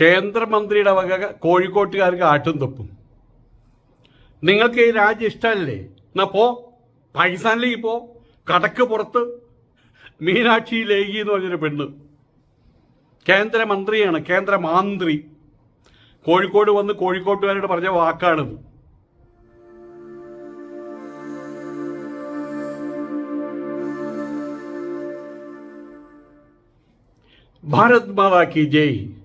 കേന്ദ്രമന്ത്രിയുടെ വക കോഴിക്കോട്ടുകാർക്ക് ആട്ടും തൊപ്പും. നിങ്ങൾക്ക് ഈ രാജ്യം ഇഷ്ടമല്ലേ? എന്നാ പോ പാകിസ്ഥാനിലേക്ക് പോ കടക്ക് പുറത്ത്. മീനാക്ഷി ലേഖി എന്ന് പറഞ്ഞൊരു പെണ്ണ്. കേന്ദ്രമന്ത്രിയാണ് കേന്ദ്രമന്ത്രി. കോഴിക്കോട് വന്ന് കോഴിക്കോട്ടുകാരോട് പറഞ്ഞ വാക്കാണിത്. ഭാരത് മാതാ കി ജയ്.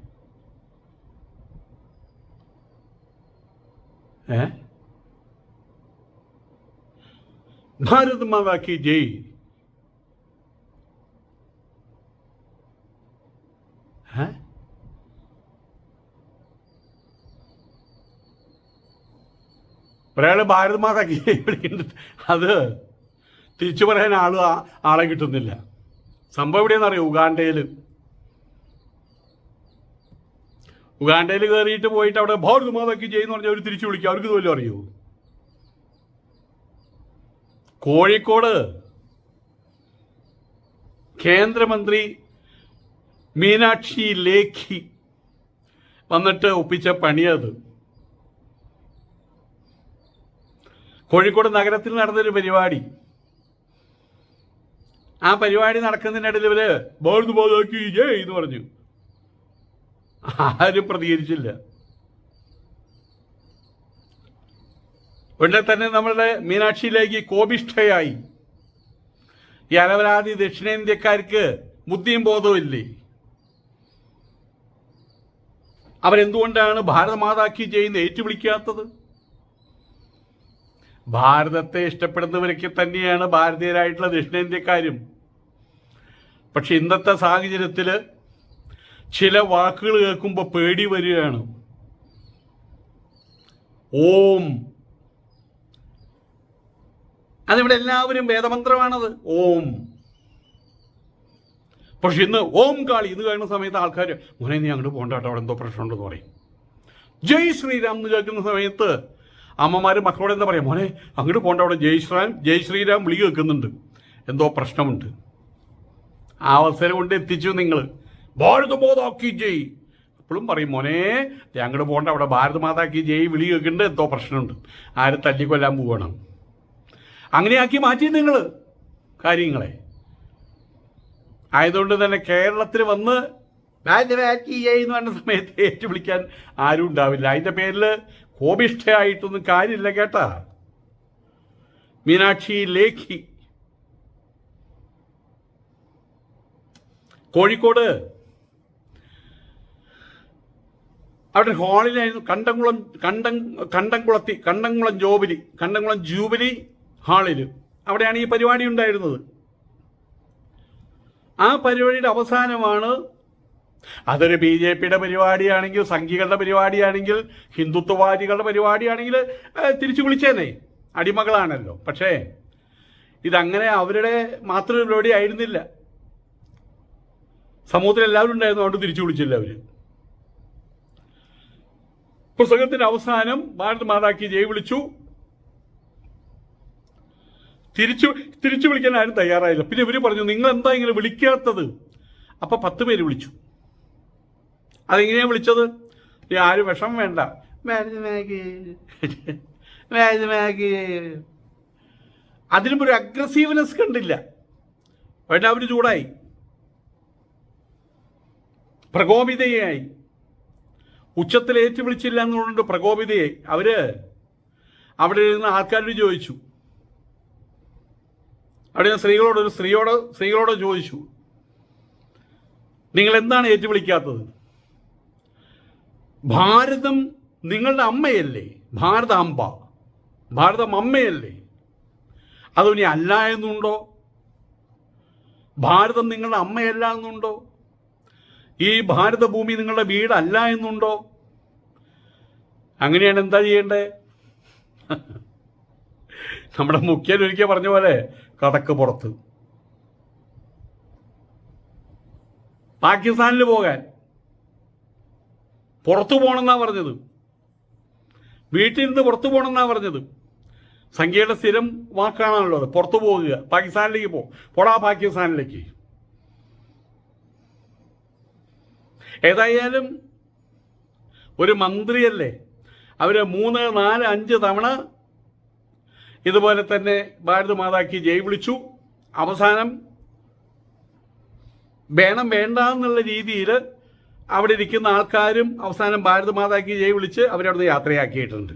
മാതാ കി ജയ്. ഏ? ഒരാൾ ഭാരത് മാതാ അത് തിരിച്ചു പറയാൻ ആൾ ആളെ കിട്ടുന്നില്ല. സംഭവം എവിടെയെന്നറിയോ ഉഗാണ്ടയിൽ ഉഗാണ്ടയിൽ കയറിയിട്ട് പോയിട്ട് അവിടെ ഭാരത് മാതാക്കി ചെയ്യുന്ന പറഞ്ഞാൽ അവർ തിരിച്ചു വിളിക്കുക അവർക്ക് ഇതുവല്ലോ അറിയൂ? കോഴിക്കോട് കേന്ദ്രമന്ത്രി മീനാക്ഷി ലേഖി വന്നിട്ട് ഒപ്പിച്ച പണിയത്. കോഴിക്കോട് നഗരത്തിൽ നടന്നൊരു പരിപാടി. ആ പരിപാടി നടക്കുന്നതിനിടയിൽ ഇവർ ഭാരത് മാതാക്കി ജയ് എന്ന് പറഞ്ഞു. ആരും പ്രതികരിച്ചില്ല. ഉടനെ തന്നെ നമ്മളുടെ മീനാക്ഷിയിലേക്ക് കോപിഷ്ഠയായി. ഈ അലവരാതി ദക്ഷിണേന്ത്യക്കാർക്ക് ബുദ്ധിയും ബോധവും ഇല്ലേ? അവരെന്തുകൊണ്ടാണ് ഭാരതമാതാക്കി ചെയ്യുന്ന ഏറ്റുവിളിക്കാത്തത്? ഭാരതത്തെ ഇഷ്ടപ്പെടുന്നവരൊക്കെ തന്നെയാണ് ഭാരതീയരായിട്ടുള്ള ദക്ഷിണേന്ത്യക്കാരും. പക്ഷെ ഇന്നത്തെ സാഹചര്യത്തിൽ ചില വാക്കുകൾ കേൾക്കുമ്പോൾ പേടി വരികയാണ്. ഓം. അതിവിടെ എല്ലാവരും വേദമന്ത്രമാണത്. ഓം. പക്ഷെ ഇന്ന് ഓം കാളി ഇത് കഴിയുന്ന സമയത്ത് ആൾക്കാർ മോനെ നീ അങ്ങോട്ട് പോകണ്ട അവിടെ എന്തോ പ്രശ്നമുണ്ടെന്ന് പറയും. ജയ് ശ്രീരാം എന്ന് കേൾക്കുന്ന സമയത്ത് അമ്മമാർ മക്കളോട് എന്താ പറയാ മോനെ അങ്ങോട്ട് പോകണ്ട അവിടെ ജയ് ശ്രീരാം ജയ് ശ്രീരാം വിളി കേൾക്കുന്നുണ്ട്. എന്തോ പ്രശ്നമുണ്ട്. ആ അവസരം കൊണ്ട് എത്തിച്ചു നിങ്ങൾ ഭാരത് മാതാക്കി ജയ്. അപ്പോഴും പറയും മോനെ ഞങ്ങൾ പോകണ്ട അവിടെ ഭാരതമാതാക്കി ജയ് വിളി കേൾക്കുന്നുണ്ട് എന്തോ പ്രശ്നമുണ്ട്. ആരും തല്ലിക്കൊല്ലാൻ പോവണം. അങ്ങനെയാക്കി മാറ്റി നിങ്ങൾ കാര്യങ്ങളെ. ആയതുകൊണ്ട് തന്നെ കേരളത്തിൽ വന്ന് ജയ് എന്ന് പറഞ്ഞ സമയത്ത് ഏറ്റുവിളിക്കാൻ ആരും ഉണ്ടാവില്ല. അതിന്റെ പേരിൽ കോപിഷ്ഠയായിട്ടൊന്നും കാര്യമില്ല കേട്ടാ. മീനാക്ഷി ലേഖി. കോഴിക്കോട് അവിടെ ഹാളിലായിരുന്നു കണ്ടംകുളം കണ്ടം കണ്ടംകുളത്തി കണ്ടംകുളം ജോബിലി കണ്ടംകുളം ജൂബിലി ഹാളിൽ. അവിടെയാണ് ഈ പരിപാടി ഉണ്ടായിരുന്നത്. ആ പരിപാടിയുടെ അവസാനമാണ് അതൊരു ബി ജെ പിയുടെ പരിപാടിയാണെങ്കിൽ സംഘികളുടെ പരിപാടിയാണെങ്കിൽ ഹിന്ദുത്വവാദികളുടെ പരിപാടിയാണെങ്കിൽ തിരിച്ചു വിളിച്ചേനെ. അടിമകളാണല്ലോ. പക്ഷേ ഇതങ്ങനെ അവരുടെ മാത്രം പരിപാടി ആയിരുന്നില്ല. സമൂഹത്തിൽ എല്ലാവരും ഉണ്ടായിരുന്നു അതുകൊണ്ട് തിരിച്ചു വിളിച്ചില്ല അവർ. പുസ്തകത്തിന്റെ അവസാനം ഭാരത് മാതാക്കി ജയ് വിളിച്ചു. തിരിച്ചു തിരിച്ചു വിളിക്കാൻ ആരും തയ്യാറായില്ല. പിന്നെ ഇവർ പറഞ്ഞു നിങ്ങൾ എന്താ ഇങ്ങനെ വിളിക്കാത്തത്? അപ്പൊ പത്ത് പേര് വിളിച്ചു. അതെങ്ങനെയാ വിളിച്ചത്? ആരും വിഷം വേണ്ട. അതിനും ഒരു അഗ്രസീവ്നെസ് കണ്ടില്ല. വേണ്ട അവർ ചൂടായി. പ്രകോപിതയായി. ഉച്ചത്തിൽ ഏറ്റു വിളിച്ചില്ല എന്നുകൊണ്ട് പ്രകോപിതയെ അവർ അവിടെ ഇരുന്ന ആൾക്കാരോട് ചോദിച്ചു. അവിടെ ഞാൻ സ്ത്രീകളോട് ഒരു സ്ത്രീയോട് സ്ത്രീകളോട് ചോദിച്ചു. നിങ്ങൾ എന്താണ് ഏറ്റുവിളിക്കാത്തത്? ഭാരതം നിങ്ങളുടെ അമ്മയല്ലേ? ഭാരത അമ്പ ഭാരതം അമ്മയല്ലേ? അതിനി അല്ല എന്നുണ്ടോ? ഭാരതം നിങ്ങളുടെ അമ്മയല്ല എന്നുണ്ടോ? ഈ ഭാരതഭൂമി നിങ്ങളുടെ വീടല്ല എന്നുണ്ടോ? അങ്ങനെയാണ് എന്താ ചെയ്യേണ്ടേ? നമ്മുടെ മുഖ്യൻ ഒരിക്കൽ പറഞ്ഞ പോലെ കടക്ക് പുറത്ത്. പാകിസ്ഥാനിൽ പോകാൻ. പുറത്തു പോകണമെന്നാ പറഞ്ഞത്. വീട്ടിൽ നിന്ന് പുറത്തു പോകണമെന്നാ പറഞ്ഞത്. സംഖ്യയുടെ സ്ഥിരം വാക്കാണല്ലോ പുറത്തു പോകുക. പാകിസ്ഥാനിലേക്ക് പോ. പോടാ പാകിസ്ഥാനിലേക്ക്. ഏതായാലും ഒരു മന്ത്രിയല്ലേ അവർ മൂന്ന് നാല് അഞ്ച് തവണ ഇതുപോലെ തന്നെ ഭാരത മാതാക്കി ജയ് വിളിച്ചു. അവസാനം വേണം വേണ്ട എന്നുള്ള രീതിയിൽ അവിടെ ഇരിക്കുന്ന ആൾക്കാരും അവസാനം ഭാരത മാതാക്കി ജയ് വിളിച്ച് അവരവിടുന്ന് യാത്രയാക്കിയിട്ടുണ്ട്.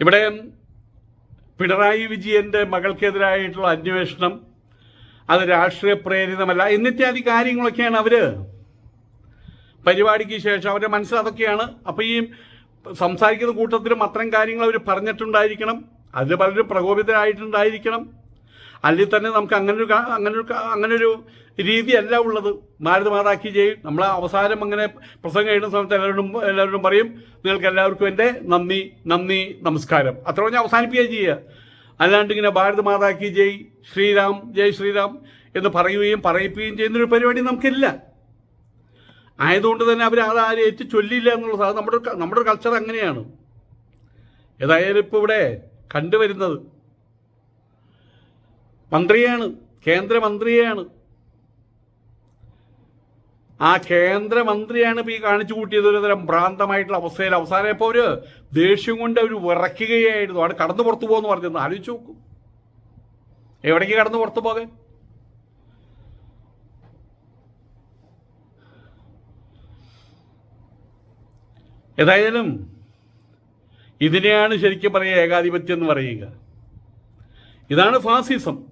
ഇവിടെ പിണറായി വിജയന്റെ മകൾക്കെതിരായിട്ടുള്ള അന്വേഷണം അത് രാഷ്ട്രീയ പ്രേരിതമല്ല. എന്നിത്യാദി കാര്യങ്ങളൊക്കെയാണ് അവർ? പരിപാടിക്ക് ശേഷം അവരുടെ മനസ്സിൽ അതൊക്കെയാണ്. അപ്പോൾ ഈ സംസാരിക്കുന്ന കൂട്ടത്തിലും അത്തരം കാര്യങ്ങൾ അവർ പറഞ്ഞിട്ടുണ്ടായിരിക്കണം. അതിൽ പലരും പ്രകോപിതരായിട്ടുണ്ടായിരിക്കണം. അല്ലെങ്കിൽ തന്നെ നമുക്ക് അങ്ങനൊരു അങ്ങനൊരു അങ്ങനൊരു രീതിയല്ല ഉള്ളത്. ഭാരത മാതാക്കി ചെയ്യും നമ്മൾ അവസാനം അങ്ങനെ പ്രസംഗം എഴുതുന്ന സമയത്ത് എല്ലാവരും എല്ലാവരോടും പറയും നിങ്ങൾക്ക് എല്ലാവർക്കും എന്റെ നന്ദി നന്ദി നമസ്കാരം. അത്ര പറഞ്ഞ് അവസാനിപ്പിക്കുകയാണ് ചെയ്യുക. അല്ലാണ്ട് ഇങ്ങനെ ഭാരത് മാതാക്കി ജയ് ശ്രീരാം ജയ് ശ്രീരാം എന്ന് പറയുകയും പറയിപ്പിക്കുകയും ചെയ്യുന്നൊരു പരിപാടി നമുക്കില്ല. ആയതുകൊണ്ട് തന്നെ അവർ അത് ആരും ചൊല്ലില്ല എന്നുള്ളത് അത് നമ്മുടെ നമ്മുടെ കൾച്ചർ അങ്ങനെയാണ്. ഏതായാലും ഇപ്പോൾ ഇവിടെ കണ്ടുവരുന്നത് മന്ത്രിയാണ് കേന്ദ്രമന്ത്രിയാണ് ആ കേന്ദ്രമന്ത്രിയാണ് ഇപ്പോൾ ഈ കാണിച്ചു കൂട്ടിയത് ഒരു തരം ഭ്രാന്തമായിട്ടുള്ള അവസ്ഥയിൽ അവസാനം ഇപ്പോൾ ഒരു ദേഷ്യം കൊണ്ട് അവർ വിറയ്ക്കുകയായിരുന്നു. അവിടെ കടന്നു പുറത്തു പോകുമെന്ന് പറഞ്ഞത് ആലോചിച്ച് നോക്കൂ. എവിടേക്ക് കടന്നു പുറത്തു പോകാൻ? ഏതായാലും ഇതിനെയാണ് ശരിക്കും പറയുക ഏകാധിപത്യം എന്ന് പറയുക. ഇതാണ് ഫാസിസം.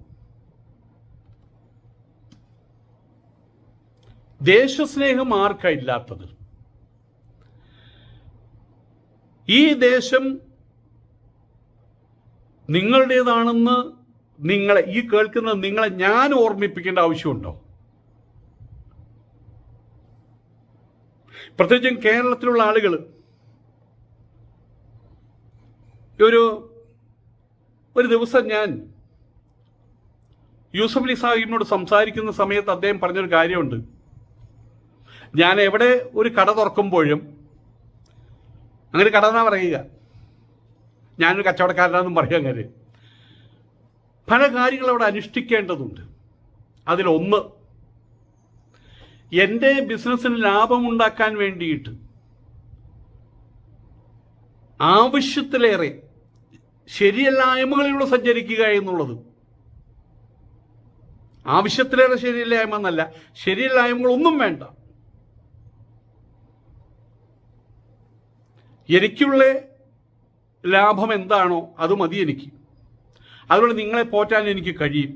ദേശസ്നേഹം ആർക്കാ ഇല്ലാത്തത്? ഈ ദേശം നിങ്ങളുടേതാണെന്ന് നിങ്ങളെ ഈ കേൾക്കുന്ന നിങ്ങളെ ഞാൻ ഓർമ്മിപ്പിക്കേണ്ട ആവശ്യമുണ്ടോ? പ്രത്യേകിച്ചും കേരളത്തിലുള്ള ആളുകൾ ഒരു ഒരു ദിവസം ഞാൻ യൂസഫ് അലി സാഹിബിനോട് സംസാരിക്കുന്ന സമയത്ത് അദ്ദേഹം പറഞ്ഞൊരു കാര്യമുണ്ട്. ഞാൻ എവിടെ ഒരു കട തുറക്കുമ്പോഴും അങ്ങനെ കട എന്നാ പറയുക. ഞാനൊരു കച്ചവടക്കാരനാണെന്നും പറയുക അങ്ങനെ. പല കാര്യങ്ങൾ അവിടെ അനുഷ്ഠിക്കേണ്ടതുണ്ട്. അതിലൊന്ന് എന്റെ ബിസിനസ്സിന് ലാഭമുണ്ടാക്കാൻ വേണ്ടിയിട്ട് ആവശ്യത്തിലേറെ ശരിയല്ലായ്മകളിലൂടെ സഞ്ചരിക്കുക എന്നുള്ളത്. ആവശ്യത്തിലേറെ ശരിയില്ലായ്മ എന്നല്ല ശരിയില്ലായ്മകളൊന്നും വേണ്ട. എനിക്കുള്ള ലാഭം എന്താണോ അത് മതി എനിക്ക്. അതുകൊണ്ട് നിങ്ങളെ പോറ്റാൻ എനിക്ക് കഴിയും.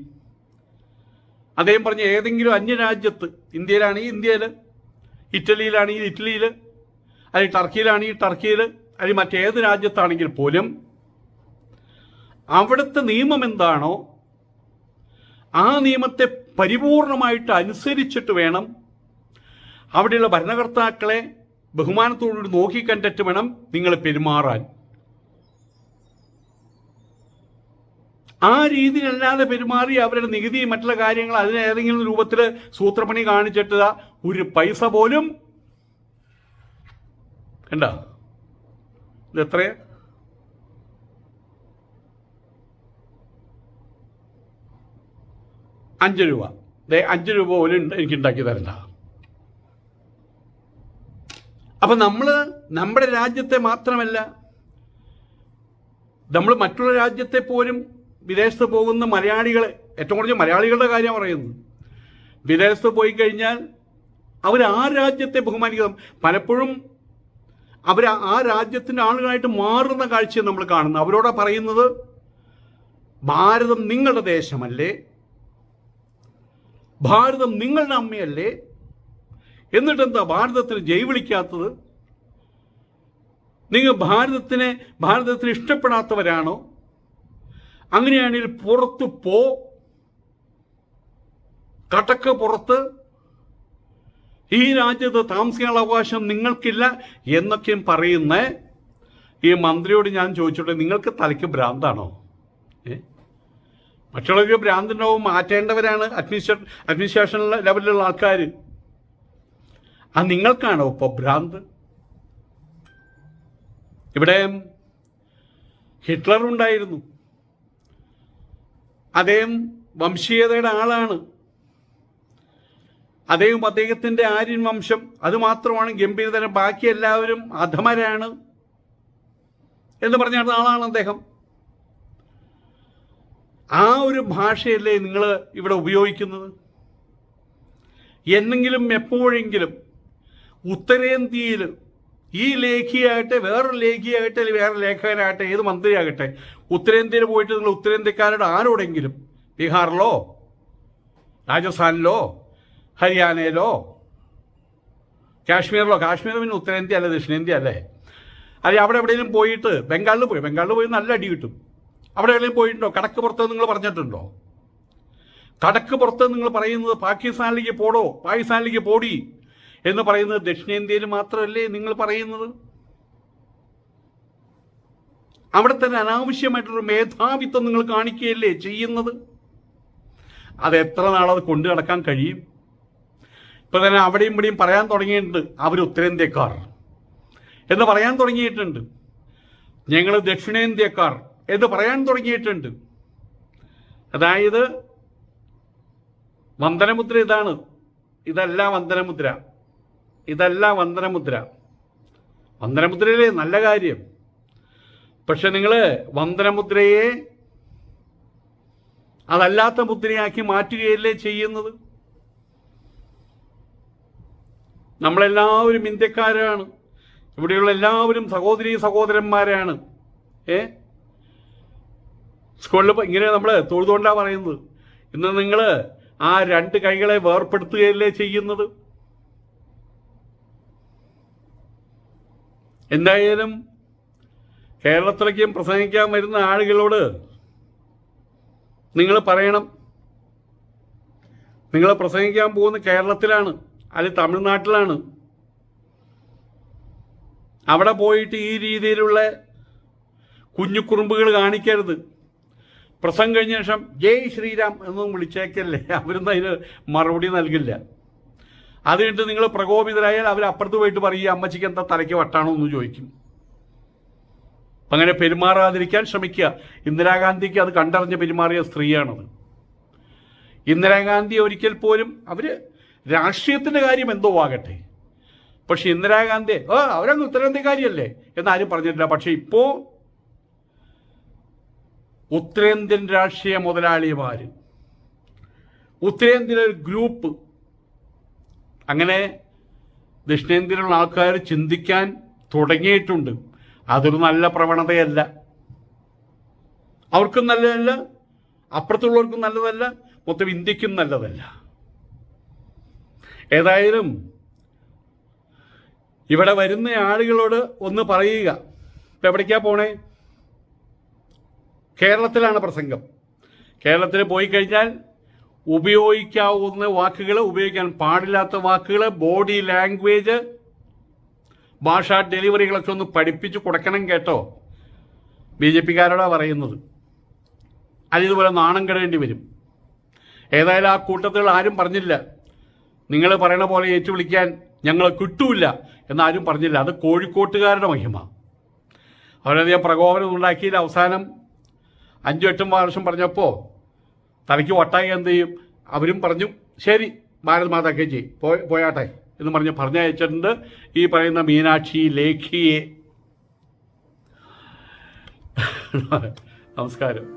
അദ്ദേഹം പറഞ്ഞ ഏതെങ്കിലും അന്യ അന്യരാജ്യത്ത് ഇന്ത്യയിലാണെങ്കിൽ ഇന്ത്യയിൽ ഇറ്റലിയിലാണെങ്കിൽ ഇറ്റലിയിൽ അല്ലെങ്കിൽ ടർക്കിയിലാണെങ്കിൽ ടർക്കിയിൽ അല്ലെങ്കിൽ മറ്റേത് രാജ്യത്താണെങ്കിൽ പോലും അവിടുത്തെ നിയമം എന്താണോ ആ നിയമത്തെ പരിപൂർണമായിട്ട് അനുസരിച്ചിട്ട് വേണം അവിടെയുള്ള ഭരണകർത്താക്കളെ ബഹുമാനത്തോടുകൂടി നോക്കിക്കണ്ടിട്ട് വേണം. നിങ്ങൾ പെരുമാറാൻ. ആ രീതിയിലല്ലാതെ പെരുമാറി അവരുടെ നികുതി മറ്റുള്ള കാര്യങ്ങൾ അതിന് ഏതെങ്കിലും രൂപത്തിൽ സൂത്രപ്പണി കാണിച്ചിട്ട് ഒരു പൈസ പോലും. കണ്ട? ഇത് എത്രയാ? അഞ്ച് രൂപ. അഞ്ച് രൂപ പോലും എനിക്ക് ഉണ്ടാക്കി തരണ്ട. അപ്പൊ നമ്മൾ നമ്മുടെ രാജ്യത്തെ മാത്രമല്ല നമ്മൾ മറ്റുള്ള രാജ്യത്തെ പോലും വിദേശത്ത് പോകുന്ന മലയാളികളെ ഏറ്റവും കുറഞ്ഞ മലയാളികളുടെ കാര്യം പറയുന്നു. വിദേശത്ത് പോയി കഴിഞ്ഞാൽ അവർ ആ രാജ്യത്തെ ബഹുമാനിക്കണം പലപ്പോഴും അവർ ആ രാജ്യത്തിന്റെ ആളുകളായിട്ട് മാറുന്ന കാഴ്ചയെ നമ്മൾ കാണുന്നു. അവരോട് പറയുന്നത് ഭാരതം നിങ്ങളുടെ ദേശമല്ലേ? ഭാരതം നിങ്ങളുടെ അമ്മയല്ലേ? എന്നിട്ടെന്താ ഭാരതത്തിന് ജയ് വിളിക്കാത്തത്? നിങ്ങൾ ഭാരതത്തിനെ ഭാരതത്തിന് ഇഷ്ടപ്പെടാത്തവരാണോ? അങ്ങനെയാണെങ്കിൽ പുറത്ത് പോ. കടക്ക് പുറത്ത്. ഈ രാജ്യത്ത് താമസിക്കാനുള്ള അവകാശം നിങ്ങൾക്കില്ല എന്നൊക്കെയും പറയുന്ന. ഈ മന്ത്രിയോട് ഞാൻ ചോദിച്ചോട്ടെ നിങ്ങൾക്ക് തലയ്ക്ക് ഭ്രാന്താണോ? ഏ? മറ്റുള്ളവർക്ക് ഭ്രാന്തുണ്ടാവും മാറ്റേണ്ടവരാണ് അഡ്മിനിസ്ട്രേ അഡ്മിനിസ്ട്രേഷൻ ലെവലിലുള്ള ആൾക്കാർ ആ നിങ്ങൾക്കാണോ ഇപ്പോൾ ഭ്രാന്ത്? ഇവിടെ ഹിറ്റ്ലർ ഉണ്ടായിരുന്നു. അദ്ദേഹം വംശീയതയുടെ ആളാണ്. അദ്ദേഹം അദ്ദേഹത്തിന്റെ ആര്യൻ വംശം. അതുമാത്രമാണ് ഗംഭീരതരം ബാക്കി എല്ലാവരും അധമരാണ് എന്ന് പറഞ്ഞ ആളാണ് അദ്ദേഹം. ആ ഒരു ഭാഷയല്ലേ നിങ്ങൾ ഇവിടെ ഉപയോഗിക്കുന്നത്? എന്നെങ്കിലും എപ്പോഴെങ്കിലും ഉത്തരേന്ത്യയിൽ ഈ ലേഖിയാകട്ടെ വേറൊരു ലേഖിയാകട്ടെ അല്ലെങ്കിൽ വേറെ ലേഖകനാകട്ടെ ഏത് മന്ത്രിയാകട്ടെ ഉത്തരേന്ത്യയിൽ പോയിട്ട് നിങ്ങൾ ഉത്തരേന്ത്യക്കാരുടെ ആരോടെങ്കിലും ബീഹാറിലോ രാജസ്ഥാനിലോ ഹരിയാനയിലോ കാശ്മീരിലോ കാശ്മീർ പിന്നെ ഉത്തരേന്ത്യ അല്ലേ ദക്ഷിണേന്ത്യ അല്ലേ? അല്ലെ അവിടെ എവിടെയെങ്കിലും പോയിട്ട് ബംഗാളിൽ പോയി ബംഗാളിൽ പോയി നല്ല അടി കിട്ടും. അവിടെ എവിടെയെങ്കിലും പോയിട്ടുണ്ടോ? കടക്ക് പുറത്ത് നിങ്ങൾ പറഞ്ഞിട്ടുണ്ടോ? കടക്ക് പുറത്ത് നിങ്ങൾ പറയുന്നത് പാകിസ്ഥാനിലേക്ക് പോടോ പാകിസ്ഥാനിലേക്ക് പോടി. എന്ന് പറയുന്നത് ദക്ഷിണേന്ത്യയിൽ മാത്രമല്ലേ നിങ്ങൾ പറയുന്നത്? അവിടെ തന്നെ അനാവശ്യമായിട്ടൊരു മേധാവിത്വം നിങ്ങൾ കാണിക്കുകയല്ലേ ചെയ്യുന്നത്? അത് എത്ര നാളത് കൊണ്ടു നടക്കാൻ കഴിയും? ഇപ്പൊ തന്നെ അവിടെയും ഇവിടെയും പറയാൻ തുടങ്ങിയിട്ടുണ്ട് അവർ ഉത്തരേന്ത്യക്കാർ എന്ന് പറയാൻ തുടങ്ങിയിട്ടുണ്ട്. ഞങ്ങൾ ദക്ഷിണേന്ത്യക്കാർ എന്ന് പറയാൻ തുടങ്ങിയിട്ടുണ്ട്. അതായത് വന്ദനമുദ്ര ഇതാണ്. ഇതല്ല വന്ദനമുദ്ര. ഇതല്ല വന്ദനമുദ്ര. വന്ദനമുദ്രയിലെ നല്ല കാര്യം. പക്ഷെ നിങ്ങൾ വന്ദനമുദ്രയെ അതല്ലാത്ത മുദ്രയാക്കി മാറ്റുകയല്ലേ ചെയ്യുന്നത്? നമ്മളെല്ലാവരും ഇന്ത്യക്കാരാണ്. ഇവിടെയുള്ള എല്ലാവരും സഹോദരി സഹോദരന്മാരാണ്. ഏ? സ്കൂളിൽ ഇങ്ങനെ നമ്മൾ തൊഴുതുകൊണ്ടാണ് പറയുന്നത്. ഇന്ന് നിങ്ങൾ ആ രണ്ട് കൈകളെ വേർപ്പെടുത്തുകയല്ലേ ചെയ്യുന്നത്? എന്തായാലും കേരളത്തിലേക്കും പ്രസംഗിക്കാൻ വരുന്ന ആളുകളോട് നിങ്ങൾ പറയണം. നിങ്ങൾ പ്രസംഗിക്കാൻ പോകുന്ന കേരളത്തിലാണ് അല്ലെങ്കിൽ തമിഴ്നാട്ടിലാണ്. അവിടെ പോയിട്ട് ഈ രീതിയിലുള്ള കുഞ്ഞു കുറുമ്പുകൾ കാണിക്കരുത്. പ്രസംഗം കഴിഞ്ഞ ശേഷം ജയ് ശ്രീരാം എന്നും വിളിച്ചേക്കല്ലേ? അവരൊന്നും അതിന് മറുപടി നൽകില്ല. അത് കഴിഞ്ഞിട്ട് നിങ്ങൾ പ്രകോപിതരായാൽ അവർ അപ്പുറത്ത് പോയിട്ട് പറയും അമ്മച്ചിക്ക് എന്താ തലയ്ക്ക് വട്ടാണോ? എന്ന് ചോദിക്കും. അങ്ങനെ പെരുമാറാതിരിക്കാൻ ശ്രമിക്കുക. ഇന്ദിരാഗാന്ധിക്ക് അത് കണ്ടറിഞ്ഞ് പെരുമാറിയ സ്ത്രീയാണത്. ഇന്ദിരാഗാന്ധി ഒരിക്കൽ പോലും അവർ രാഷ്ട്രീയത്തിന്റെ കാര്യം എന്തോ ആകട്ടെ. പക്ഷെ ഇന്ദിരാഗാന്ധി ഓ അവരങ്ങ് ഉത്തരേന്ത്യക്കാരിയല്ലേ? എന്നാരും പറഞ്ഞിട്ടില്ല. പക്ഷെ ഇപ്പോൾ ഉത്തരേന്ത്യൻ രാഷ്ട്രീയ മുതലാളിമാർ ഉത്തരേന്ത്യയിലെ ഒരു ഗ്രൂപ്പ് അങ്ങനെ ദക്ഷിണേന്ത്യയിലുള്ള ആൾക്കാർ ചിന്തിക്കാൻ തുടങ്ങിയിട്ടുണ്ട്. അതൊരു നല്ല പ്രവണതയല്ല. അവർക്കും നല്ലതല്ല അപ്പുറത്തുള്ളവർക്കും നല്ലതല്ല മൊത്തം ഇന്ത്യക്കും നല്ലതല്ല. ഏതായാലും ഇവിടെ വരുന്ന ആളുകളോട് ഒന്ന് പറയുക. ഇപ്പം എവിടേക്കാ പോണേ? കേരളത്തിലാണ് പ്രസംഗം. കേരളത്തിൽ പോയി കഴിഞ്ഞാൽ ഉപയോഗിക്കാവുന്ന വാക്കുകൾ ഉപയോഗിക്കാൻ പാടില്ലാത്ത വാക്കുകൾ ബോഡി ലാംഗ്വേജ് ഭാഷാ ഡെലിവറികളൊക്കെ ഒന്ന് പഠിപ്പിച്ച് കൊടുക്കണം കേട്ടോ. ബി ജെ പിക്കാരോടാണ് പറയുന്നത്. അതിതുപോലെ നാണം കെടേണ്ടി വരും. ഏതായാലും ആ കൂട്ടത്തിൽ ആരും പറഞ്ഞില്ല. നിങ്ങൾ പറയണ പോലെ ഏറ്റു വിളിക്കാൻ ഞങ്ങൾ കിട്ടൂല എന്നാരും പറഞ്ഞില്ല. അത് കോഴിക്കോട്ടുകാരുടെ മഹിമ. അവരധികം പ്രകോപനം ഉണ്ടാക്കിയില്ല. അവസാനം അഞ്ചും എട്ടും വർഷം പറഞ്ഞപ്പോൾ തലയ്ക്ക് വട്ടായി എന്ത് ചെയ്യും? അവരും പറഞ്ഞു ശരി ഭാരത് മാതാ കെ പോയാട്ടെ എന്ന് പറഞ്ഞ് പറഞ്ഞയച്ചിട്ടുണ്ട് ഈ പറയുന്ന മീനാക്ഷി ലേഖിയെ. നമസ്കാരം.